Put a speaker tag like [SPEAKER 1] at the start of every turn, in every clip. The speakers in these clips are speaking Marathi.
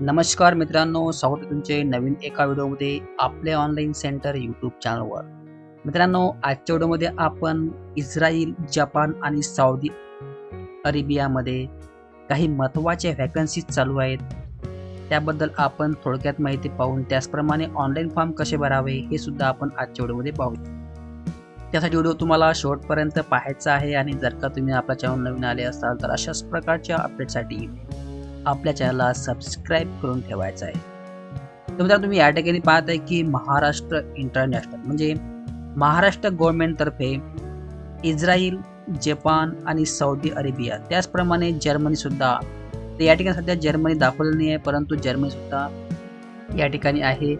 [SPEAKER 1] नमस्कार मित्रांनो स्वागत तुमचे नवीन एका व्हिडिओमध्ये आपले ऑनलाईन सेंटर यूट्यूब चॅनलवर मित्रांनो आजच्या व्हिडिओमध्ये आपण इस्रायल जपान आणि सौदी अरेबियामध्ये काही महत्त्वाच्या व्हॅकन्सीज चालू आहेत. त्याबद्दल आपण थोडक्यात माहिती पाहून त्याचप्रमाणे ऑनलाईन फॉर्म कसे भरावे हे सुद्धा आपण आजच्या व्हिडिओमध्ये पाहू. त्यासाठी व्हिडिओ तुम्हाला शेवटपर्यंत पाहायचा आहे आणि जर का तुम्ही आपला चॅनल नवीन आले असाल तर अशाच प्रकारच्या अपडेटसाठी आपल्या चॅनलला सबस्क्राईब करून ठेवायचं आहे. तर मित्रांनो तुम्ही या ठिकाणी पाहत आहे की महाराष्ट्र इंटरनॅशनल म्हणजे महाराष्ट्र गव्हर्नमेंटतर्फे इस्रायल जपान आणि सौदी अरेबिया त्याचप्रमाणे जर्मनीसुद्धा तर या ठिकाणी सध्या जर्मनी दाखवलेली नाही आहे परंतु जर्मनीसुद्धा या ठिकाणी आहे.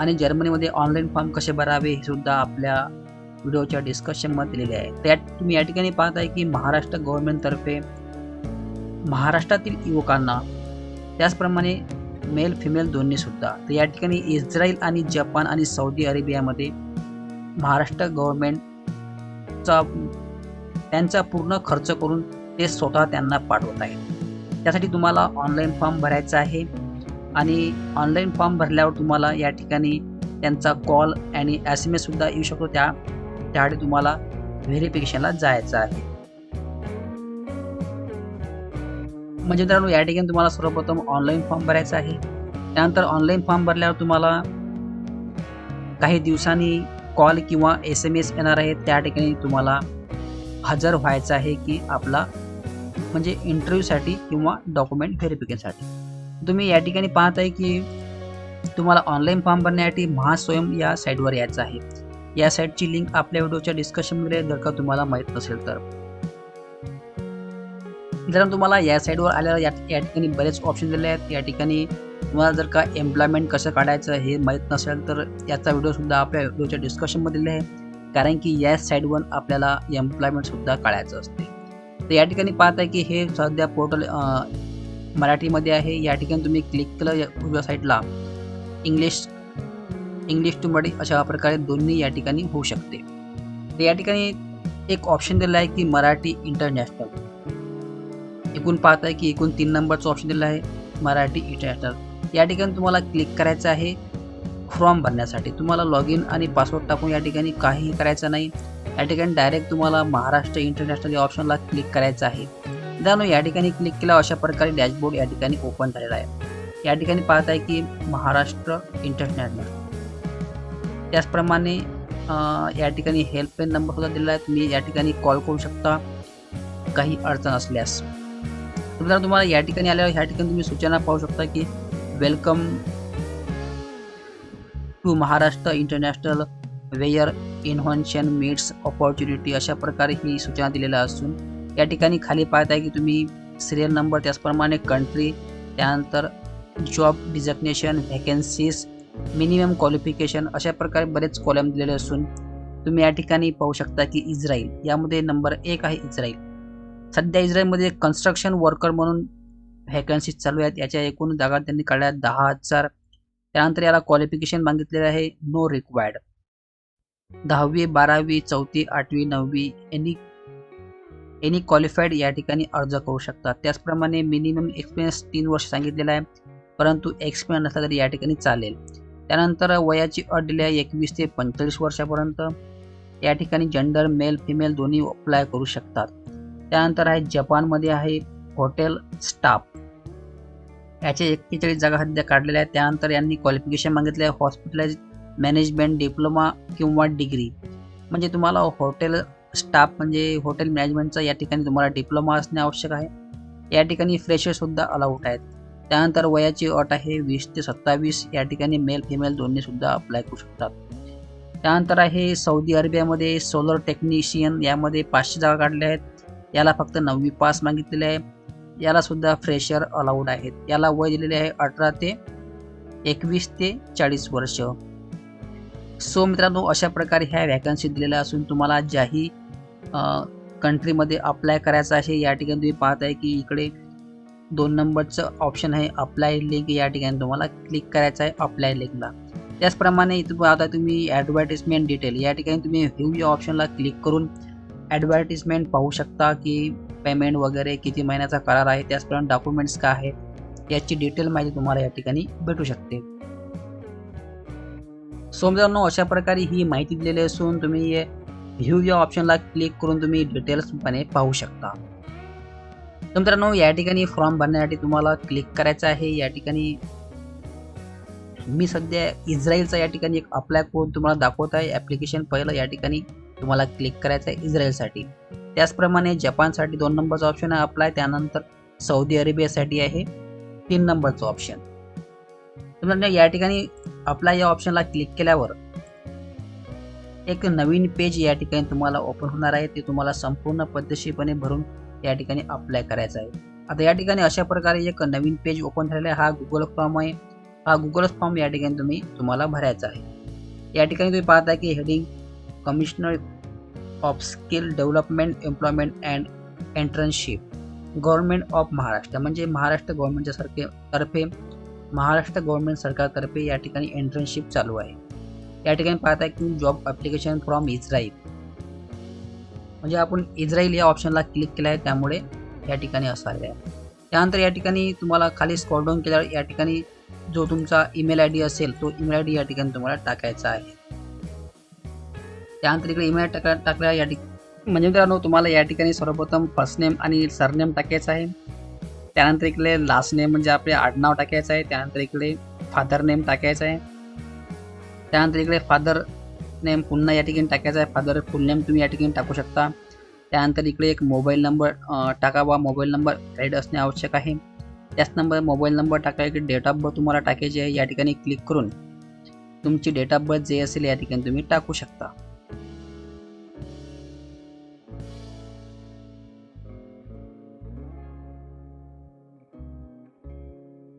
[SPEAKER 1] आणि जर्मनीमध्ये ऑनलाईन फॉर्म कसे भरावे हे सुद्धा आपल्या व्हिडिओच्या डिस्कशनमध्ये दिलेले आहे. त्यात तुम्ही या ठिकाणी पाहत आहे की महाराष्ट्र गव्हर्नमेंटतर्फे महाराष्ट्रातील युवकांना. त्याचप्रमाणे मेल फिमेल दोन्ही सुद्धा. तर या ठिकाणी इस्रायल आणि जपान आणि सौदी अरेबियामध्ये महाराष्ट्र गव्हर्मेंटचा त्यांचा पूर्ण खर्च करून ते स्वतः त्यांना पाठवत आहेत. त्यासाठी तुम्हाला ऑनलाईन फॉर्म भरायचा आहे. आणि ऑनलाईन फॉर्म भरल्यावर तुम्हाला या ठिकाणी त्यांचा कॉल आणि एस एम एससुद्धा येऊ शकतो. त्या त्यासाठी तुम्हाला व्हेरिफिकेशनला जायचं आहे. म्हणजे मित्रांनो या ठिकाणी तुम्हाला सर्वप्रथम ऑनलाईन फॉर्म भरायचा आहे. त्यानंतर ऑनलाईन फॉर्म भरल्यावर तुम्हाला काही दिवसांनी कॉल किंवा एस एम एस येणार आहे. त्या ठिकाणी तुम्हाला हजर व्हायचं आहे की आपला म्हणजे इंटरव्ह्यूसाठी किंवा डॉक्युमेंट व्हेरिफिकेशनसाठी तुम्ही या ठिकाणी पाहत आहे की तुम्हाला ऑनलाईन फॉर्म भरण्यासाठी महास्वयं या साईटवर यायचं आहे. या साईटची लिंक आपल्या व्हिडिओच्या डिस्कशनमध्ये जर का तुम्हाला माहीत नसेल तर. जर तुम्हाला या साईडवर आल्यावर या या ठिकाणी बरेच ऑप्शन दिले आहेत. या ठिकाणी तुम्हाला जर का एम्प्लॉयमेंट कसं काढायचं हे माहीत नसेल तर याचा व्हिडिओसुद्धा आपल्या व्हिडिओच्या डिस्कशनमध्ये दिले आहे. कारण की या साईडवर आपल्याला एम्प्लॉयमेंटसुद्धा काढायचं असते. तर या ठिकाणी पाहत आहे की हे सध्या पोर्टल मराठीमध्ये आहे. या ठिकाणी तुम्ही क्लिक केलं या उजव्या साईडला इंग्लिश इंग्लिश टू मराठी अशा प्रकारे दोन्ही या ठिकाणी होऊ शकते. तर या ठिकाणी एक ऑप्शन दिला आहे की मराठी इंटरनॅशनल एकूण पाहत आहे की एकूण तीन नंबरचं ऑप्शन दिलं आहे मराठी इंटरनॅशनल या ठिकाणी तुम्हाला क्लिक करायचं आहे फॉर्म भरण्यासाठी तुम्हाला लॉग इन आणि पासवर्ड टाकून या ठिकाणी काहीही करायचं नाही. या ठिकाणी डायरेक्ट तुम्हाला महाराष्ट्र इंटरनॅशनल या ऑप्शनला क्लिक करायचं आहे. जाणू या ठिकाणी क्लिक केला अशा प्रकारे डॅशबोर्ड या ठिकाणी ओपन झालेला आहे. या ठिकाणी पाहत आहे की महाराष्ट्र इंटरनॅशनल त्याचप्रमाणे या ठिकाणी हेल्पलाईन नंबरसुद्धा दिला आहे. तुम्ही या ठिकाणी कॉल करू शकता. काही अडचण असल्यास. तर तुम्हाला या ठिकाणी आल्यावर ह्या ठिकाणी तुम्ही सूचना पाहू शकता की welcome to Maharashtra international where invention meets opportunity अशा प्रकारे ही सूचना दिलेल्या असून या ठिकाणी खाली पाहत आहे की तुम्ही सिरियल नंबर त्याचप्रमाणे कंट्री त्यानंतर job designation vacancies minimum qualification अशा प्रकारे बरेच कॉलम दिलेले असून तुम्ही या ठिकाणी पाहू शकता की इस्रायल यामध्ये नंबर एक आहे इस्रायल. सध्या इस्रायलमध्ये कन्स्ट्रक्शन वर्कर म्हणून व्हॅकन्सीज चालू आहेत. याच्या एकूण जागा त्यांनी काढल्या दहा हजार. त्यानंतर याला क्वालिफिकेशन मागितलेलं आहे. नो रिक्वायर्ड दहावी बारावी चौथी आठवी नववी एनी एनी क्वालिफाईड या ठिकाणी अर्ज करू शकतात. त्याचप्रमाणे मिनिमम एक्सपिरियन्स तीन वर्ष सांगितलेला आहे. परंतु एक्सपिरियन्स नसला तरी या ठिकाणी चालेल. त्यानंतर वयाची अट दिली आहे एकवीस ते पंचेचाळीस वर्षापर्यंत. या ठिकाणी जेंडर मेल फिमेल दोन्ही अप्लाय करू शकतात. त्यानंतर आहे जपानमध्ये आहे हॉटेल स्टाफ. याचे एक्केचाळीस जागा सध्या काढलेल्या आहेत. त्यानंतर यांनी क्वालिफिकेशन मागितले आहे. हॉस्पिटलाइज मॅनेजमेंट डिप्लोमा किंवा डिग्री म्हणजे तुम्हाला हॉटेल स्टाफ म्हणजे हॉटेल मॅनेजमेंटचा या ठिकाणी तुम्हाला डिप्लोमा असणे आवश्यक आहे. या ठिकाणी फ्रेशरसुद्धा अलाउड आहेत. त्यानंतर वयाची अट आहे वीस ते सत्तावीस. या ठिकाणी मेल फिमेल दोन्हीसुद्धा अप्लाय करू शकतात. त्यानंतर आहे सौदी अरेबियामध्ये सोलर टेक्निशियन यामध्ये पाचशे जागा काढल्या आहेत. याला फक्त नववी पास मागितलेले आहे. याला सुद्धा फ्रेशर अलाउड आहेत. याला वय दिलेले आहे अठरा ते एकवीस ते चाळीस वर्ष. सो मित्रांनो अशा प्रकारे ह्या व्हॅकन्सी दिलेल्या असून तुम्हाला ज्याही कंट्रीमध्ये अप्लाय करायचं आहे या ठिकाणी तुम्ही पाहत आहे की इकडे दोन नंबरचं ऑप्शन आहे अप्लाय लिंक या ठिकाणी तुम्हाला क्लिक करायचं आहे अप्लाय लिंकला त्याचप्रमाणे इथं आता तुम्ही ॲडव्हर्टिजमेंट डिटेल या ठिकाणी तुम्ही व्ह्यू या ऑप्शनला क्लिक करून ॲडव्हर्टिजमेंट पाहू शकता की पेमेंट वगैरे किती महिन्याचा करार आहे त्याचप्रमाणे डॉक्युमेंट्स काय आहेत याची डिटेल माहिती तुम्हाला या ठिकाणी भेटू शकते. सो मित्रांनो अशा प्रकारे ही माहिती दिलेली असून तुम्ही व्ह्यू या ऑप्शनला क्लिक करून तुम्ही डिटेल्सपणे पाहू शकता. तर मित्रांनो या ठिकाणी फॉर्म भरण्यासाठी तुम्हाला क्लिक करायचं आहे. या ठिकाणी मी सध्या इस्रायलचा या ठिकाणी एक अप्लाय करून तुम्हाला दाखवत आहे. ॲप्लिकेशन पहिलं या ठिकाणी तुम्हाला क्लिक करायचं आहे इस्रायलसाठी त्याचप्रमाणे जपानसाठी दोन नंबरचा ऑप्शन आहे अप्लाय त्यानंतर सौदी अरेबियासाठी आहे तीन नंबरचं ऑप्शन तुम्हाला या ठिकाणी अप्लाय या ऑप्शनला क्लिक केल्यावर एक नवीन पेज या ठिकाणी तुम्हाला ओपन होणार आहे. ते तुम्हाला संपूर्ण पद्धतशीरपणे भरून या ठिकाणी अप्लाय करायचं आहे. आता या ठिकाणी अशा प्रकारे एक नवीन पेज ओपन झालेला आहे. हा गुगल फॉर्म आहे. हा गुगल फॉर्म या ठिकाणी तुम्ही तुम्हाला भरायचा आहे. या ठिकाणी तुम्ही पाहता की heading commissioner of skill development employment and entrepreneurship government of Maharashtra म्हणजे महाराष्ट्र गव्हर्नमेंटच्या सारखे तर्फे महाराष्ट्र गव्हर्नमेंट सरकारतर्फे या ठिकाणी एंट्रनशिप चालू आहे. या ठिकाणी पाहताय की जॉब ॲप्लिकेशन फ्रॉम इस्रायल म्हणजे आपण इस्रायल या ऑप्शनला क्लिक केलं आहे त्यामुळे या ठिकाणी असं आलेलं आहे. त्यानंतर या ठिकाणी तुम्हाला खाली स्कॉल डाऊन केल्यावर या ठिकाणी जो तुमचा ईमेल आय डी असेल तो ईमेल आय डी या ठिकाणी तुम्हाला टाकायचा आहे. त्यानंतर इकडे ईमेल टाका टाकल्या या ठिकाणी म्हणजे मित्रांनो तुम्हाला या ठिकाणी सर्वप्रथम फर्स्ट नेम आणि सरनेम टाकायचं आहे. त्यानंतर इकडे लास्ट नेम म्हणजे आपले आडनाव टाकायचं आहे. त्यानंतर इकडे फादर नेम टाकायचं आहे. त्यानंतर इकडे फादर नेम पुन्हा या ठिकाणी टाकायचा आहे. फादर फुल नेम तुम्ही या ठिकाणी टाकू शकता. त्यानंतर इकडे एक मोबाईल नंबर टाकावा. मोबाईल नंबर रेड असणे आवश्यक आहे. त्याच नंबर मोबाईल नंबर टाकायला की डेट ऑफ बर्थ तुम्हाला टाकायची आहे. या ठिकाणी क्लिक करून तुमची डेट ऑफ बर्थ जे असेल या ठिकाणी तुम्ही टाकू शकता.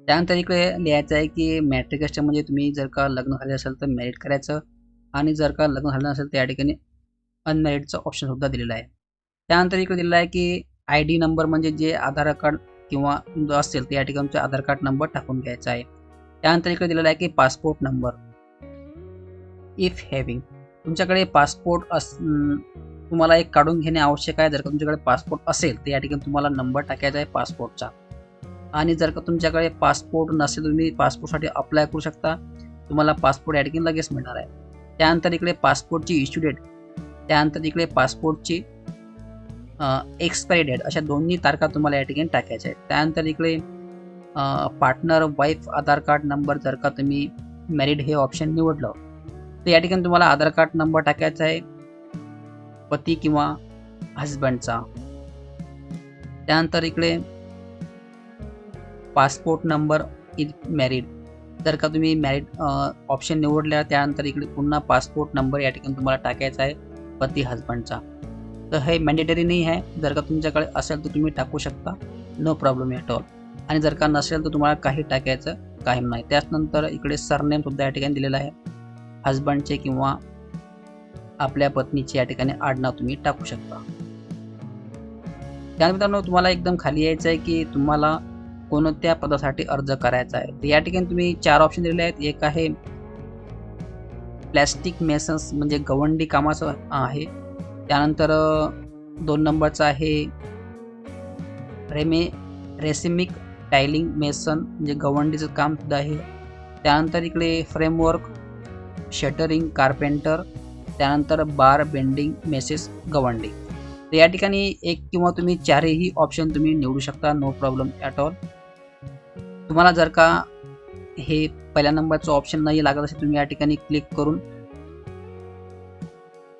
[SPEAKER 1] त्यानंतर इकडे लिहायचं आहे की मॅट्रिक म्हणजे तुम्ही जर का लग्न झाले असेल तर मॅरिट करायचं आणि जर का लग्न झालं नसेल तर या ठिकाणी अनमॅरिडचं ऑप्शन सुद्धा दिलेलं आहे. त्यानंतर इकडे दिलेलं आहे की आय डी नंबर म्हणजे जे आधार कार्ड किंवा असेल तर या ठिकाणी तुमचा आधार कार्ड नंबर टाकून घ्यायचा आहे. त्यानंतर इकडे दिलेला आहे की पासपोर्ट नंबर इफ हॅव्हिंग तुमच्याकडे पासपोर्ट अस तुम्हाला एक काढून घेणे आवश्यक आहे. जर का तुमच्याकडे पासपोर्ट असेल तर या ठिकाणी तुम्हाला नंबर टाकायचा आहे पासपोर्टचा आणि जर का तुमच्याकडे पासपोर्ट नसेल तुम्ही पासपोर्टसाठी अप्लाय करू शकता. तुम्हाला पासपोर्ट या लगेच मिळणार आहे. त्यानंतर इकडे पासपोर्टची इश्यू डेट त्यानंतर इकडे पासपोर्टची एक्सपायरी डेट अशा दोन्ही तारखा तुम्हाला या ठिकाणी टाकायच्या आहेत. त्यानंतर इकडे partner wife Aadhaar card number जर का तुम्ही मॅरिड हे ऑप्शन निवडलं तर या ठिकाणी तुम्हाला आधार कार्ड नंबर टाकायचा आहे. पती किंवा हजबंडचा त्यानंतर इकडे पासपोर्ट नंबर इज मॅरिड जर का तुम्ही मॅरिड ऑप्शन निवडल्या त्यानंतर इकडे पुन्हा पासपोर्ट नंबर या ठिकाणी तुम्हाला टाकायचा आहे पती हजबंडचा तर हे मॅन्डेटरी नाही आहे. जर का तुमच्याकडे असेल तर तुम्ही टाकू शकता. नो प्रॉब्लेम ॲट ऑल आणि जर का नसेल तर तुम्हाला काही टाकायचं काही नाही. त्याचनंतर इकडे सरनेमसुद्धा या ठिकाणी दिलेलं आहे. हजबंडचे किंवा आपल्या पत्नीचे या ठिकाणी आडनाव तुम्ही टाकू शकता. त्यानंतर तुम्हाला एकदम खाली यायचं आहे की तुम्हाला कोणत्या पदासाठी अर्ज करायचा आहे? तर या ठिकाणी तुम्ही चार ऑप्शन दिलेले आहेत. एक आहे प्लॅस्टिक मेसन्स म्हणजे गवंडी कामाचं आहे. त्यानंतर दोन नंबरचं आहे रेमे रेसिमिक टायलिंग मेसन म्हणजे गवंडीचं काम सुद्धा आहे. त्यानंतर इकडे फ्रेमवर्क शटरिंग कार्पेंटर त्यानंतर बार बेंडिंग मेसेस गवंडी. तर या ठिकाणी एक किंवा तुम्ही चारही ऑप्शन तुम्ही निवडू शकता नो प्रॉब्लेम ॲट ऑल तुम्हाला जर का हे पहिल्या नंबरचं ऑप्शन नाही लागत असेल तुम्ही या ठिकाणी क्लिक करून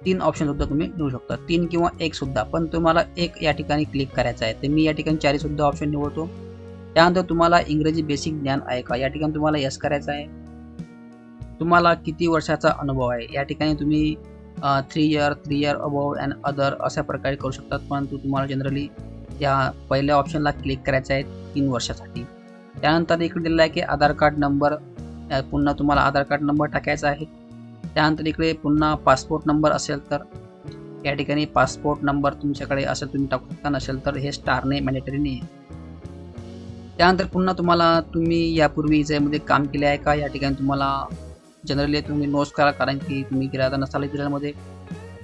[SPEAKER 1] तीन ऑप्शन सुद्धा तुम्ही निवडू शकता. तीन किंवा एक सुद्धा पण तुम्हाला एक या ठिकाणी क्लिक करायचं आहे. तर मी या ठिकाणी चारी सुद्धा ऑप्शन निवडतो. त्यानंतर तुम्हाला इंग्रजी बेसिक ज्ञान आहे का? या ठिकाणी तुम्हाला यस करायचं आहे. तुम्हाला किती वर्षाचा अनुभव आहे? या ठिकाणी तुम्ही three year three year above and other अशा प्रकारे करू शकतात परंतु तुम्हाला जनरली या पहिल्या ऑप्शनला क्लिक करायचं आहे तीन वर्षासाठी. त्यानंतर इकडे दिलेलं आहे की आधार कार्ड नंबर पुन्हा तुम्हाला आधार कार्ड नंबर टाकायचा आहे. त्यानंतर इकडे पुन्हा पासपोर्ट नंबर असेल तर या ठिकाणी पासपोर्ट नंबर तुमच्याकडे असेल तुम्ही टाकू शकता. नसेल तर हे स्टारने मॅन्डेटरी नाही. त्यानंतर पुन्हा तुम्हाला तुम्ही यापूर्वी इस्रायलमध्ये काम केले आहे का? या ठिकाणी तुम्हाला जनरली तुम्ही नोस करा कारण की तुम्ही गिरायला नसाल इस्रायलमध्ये.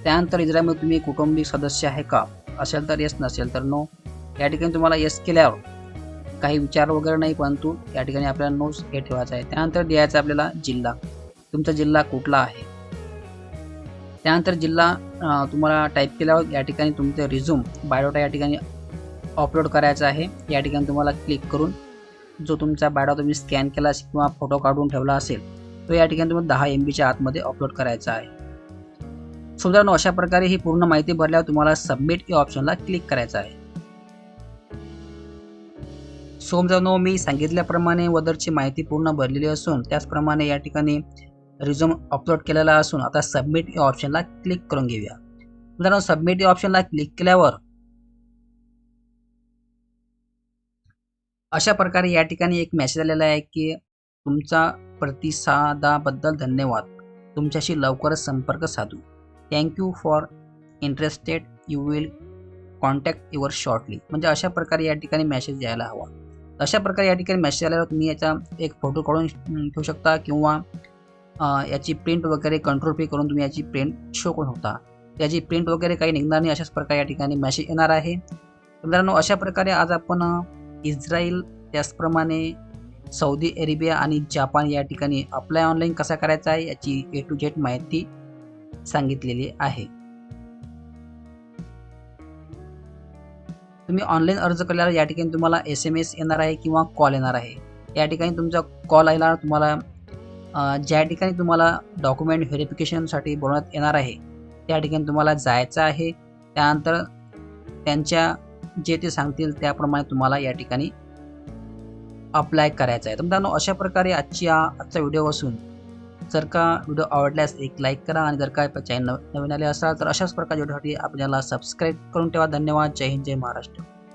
[SPEAKER 1] त्यानंतर इस्रायलमध्ये तुम्ही कुटुंबिक सदस्य आहे का? असेल तर येस नसेल तर नो या ठिकाणी तुम्हाला येस केल्यावर काही विचार वगैरे नाही परंतु या ठिकाणी आपल्याला नोट्स हे ठेवायचं आहे. त्यानंतर द्यायचा आपल्याला जिल्हा. तुमचा जिल्हा कुठला आहे? त्यानंतर जिल्हा तुम्हाला टाईप केल्यावर या ठिकाणी तुमचे रिझ्यूम बायोडाटा या ठिकाणी अपलोड करायचा आहे. या ठिकाणी तुम्हाला क्लिक करून जो तुमचा बायोडा तुम्ही स्कॅन केला असेल किंवा फोटो काढून ठेवला असेल तो या ठिकाणी तुम्हाला दहा एम बीच्या आतमध्ये अपलोड करायचा आहे. सो अशा प्रकारे ही पूर्ण माहिती भरल्यावर तुम्हाला सबमिट या ऑप्शनला क्लिक करायचं आहे. सो मी सांगितल्याप्रमाणे वदरची माहिती पूर्ण भरलेली असून त्याचप्रमाणे या ठिकाणी रिझ्यूम अपलोड केलेला असून आता सबमिट या ऑप्शनला क्लिक करून घेऊया. मित्रांनो सबमिट या ऑप्शनला क्लिक केल्यावर अशा प्रकारे या ठिकाणी एक मेसेज आलेला आहे की तुमचा प्रतिसादाबद्दल धन्यवाद. तुमच्याशी लवकरच संपर्क साधू. Thank you for interested you will contact your shortly म्हणजे अशा प्रकारे या ठिकाणी मेसेज यायला हवा. अशा प्रकारे या ठिकाणी मेसेज आल्यावर तुम्ही याचा एक फोटो काढून ठेवू शकता किंवा याची प्रिंट वगैरे कंट्रोल पे करून तुम्ही याची प्रिंट शो करू शकता. याची प्रिंट वगैरे काही निघणार नाही अशाच प्रकारे या ठिकाणी मेसेज येणार आहे. मित्रांनो अशा प्रकारे आज आपण इस्रायल त्याचप्रमाणे सौदी अरेबिया आणि जपान या ठिकाणी अप्लाय ऑनलाईन कसा करायचा आहे याची ए टू झेड माहिती सांगितलेली आहे. तुम्ही ऑनलाईन अर्ज केल्यावर या ठिकाणी तुम्हाला एस एम एस येणार आहे किंवा कॉल येणार आहे. या ठिकाणी तुमचा कॉल आला तुम्हाला ज्या ठिकाणी तुम्हाला डॉक्युमेंट व्हेरिफिकेशनसाठी बोलवण्यात येणार आहे त्या ठिकाणी तुम्हाला जायचं आहे. त्यानंतर त्यांच्या जे ते सांगतील त्याप्रमाणे तुम्हाला या ठिकाणी अप्लाय करायचं आहे. तर मित्रांनो अशा प्रकारे आजची हा आजचा व्हिडिओ असून जर का व्हिडिओ आवडल्यास एक लाईक करा आणि जर का चॅनल नवीन आले असाल तर अशाच प्रकारच्या व्हिडिओसाठी आपल्याला सबस्क्राईब करून ठेवा. धन्यवाद. जय हिंद जय महाराष्ट्र.